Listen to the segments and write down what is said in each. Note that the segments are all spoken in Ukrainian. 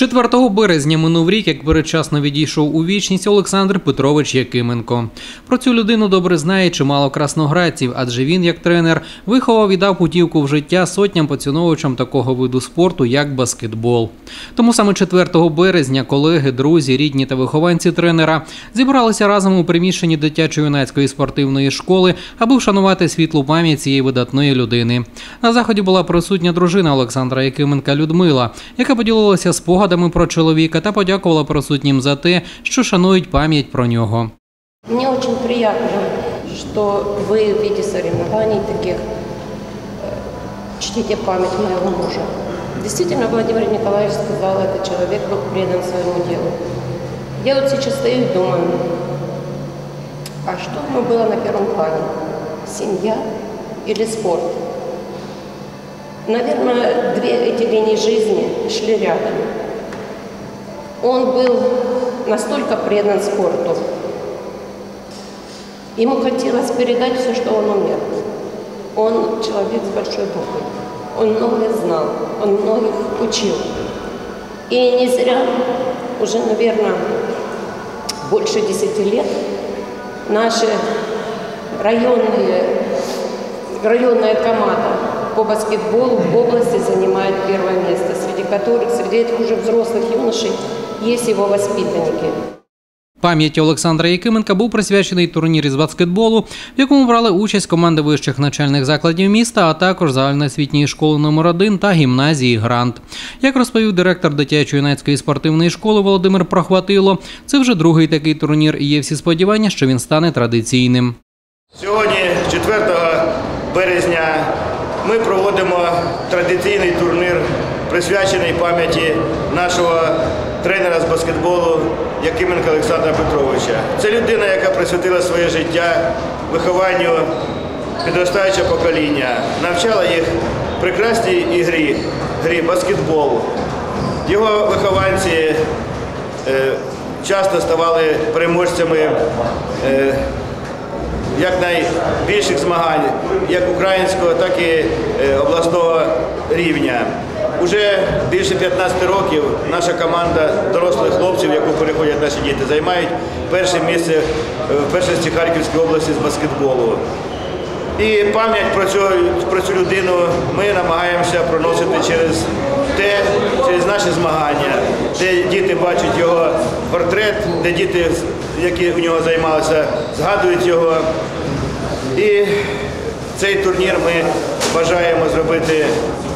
4 березня минув рік, як передчасно відійшов у вічність Олександр Петрович Якименко. Про цю людину добре знає чимало красноградців, адже він, як тренер, виховав і дав путівку в життя сотням поціновувачам такого виду спорту, як баскетбол. Тому саме 4 березня колеги, друзі, рідні та вихованці тренера зібралися разом у приміщенні дитячо-юнацької спортивної школи, аби вшанувати світлу пам'ять цієї видатної людини. На заході була присутня дружина Олександра Якименка Людмила, яка поділилася спогадами про чоловіка та подякувала присутнім за те, що шанують пам'ять про нього. Мне очень приятно, что вы в виде соревнований таких э, чтите память моего мужа. Действительно, Владимир Николаевич сказал, этот человек был предан своему делу. Я вот сейчас стою и думаю, а что ему было на первом плане? Семья или спорт? Наверное, две эти линии жизни шли рядом. Он был настолько предан спорту, Ему хотелось передать все, что он умел. Он человек с большой буквы. Он многое знал, он многих учил. И не зря уже, наверное, больше десяти лет наши районные, районная команда по баскетболу в области занимает первое место, среди которых, среди этих уже взрослых юношей, есть его воспитанники. Пам'яті Олександра Якименка був присвячений турнір із баскетболу, в якому брали участь команди вищих навчальних закладів міста, а також загальноосвітньої школи номер 1 та гімназії Грант. Як розповів директор дитячо-юнацької спортивної школи Володимир Прохватило, це вже другий такий турнір, і є всі сподівання, що він стане традиційним. Сьогодні, 4 березня, ми проводимо традиційний турнір, присвячений пам'яті нашого тренера з баскетболу Якименка Олександра Петровича. Це людина, яка присвятила своє життя вихованню підростаючого покоління, навчала їх прекрасній ігрі, грі баскетболу. Його вихованці е, часто ставали переможцями е, як найбільших змагань, як українського, так і е, обласного рівня. Уже більше 15 років наша команда дорослих хлопців, яку переходять наші діти, займають перше місце е, в першості Харківської області з баскетболу. І пам'ять про про цю людину ми намагаємося проносити через те, через наші змагання, де діти бачать його портрет, де діти, які у нього займалися, згадують його. І цей турнір ми бажаємо зробити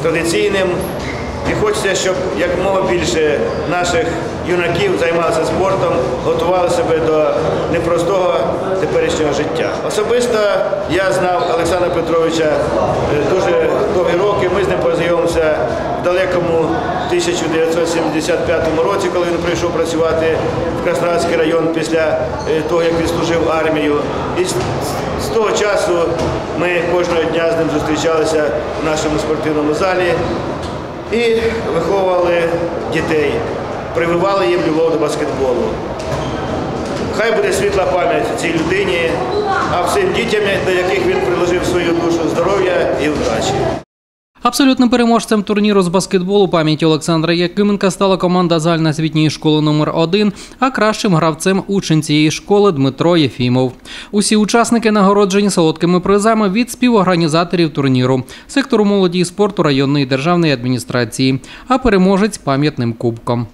традиційним. І хочеться, щоб якомога більше наших юнаків займалися спортом, готували себе до непростого теперішнього життя. Особисто я знав Олександра Петровича е, дуже довгі роки. Ми з ним познайомилися в далекому 1975 році, коли він прийшов працювати в Краснодарський район після е, того, як він служив армію. І з- з того часу ми кожного дня з ним зустрічалися в нашому спортивному залі і виховували дітей, прививали їм любов до баскетболу. Хай буде світла пам'ять цій людині, а всім дітям, до яких він приложив свою душу, здоров'я і вдачі. Абсолютним переможцем турніру з баскетболу пам'яті Олександра Якименка стала команда загальноосвітньої школи номер 1 а кращим гравцем учень цієї школи Дмитро Єфімов. Усі учасники нагороджені солодкими призами від співорганізаторів турніру, сектору молоді і спорту районної державної адміністрації, а переможець пам'ятним кубком.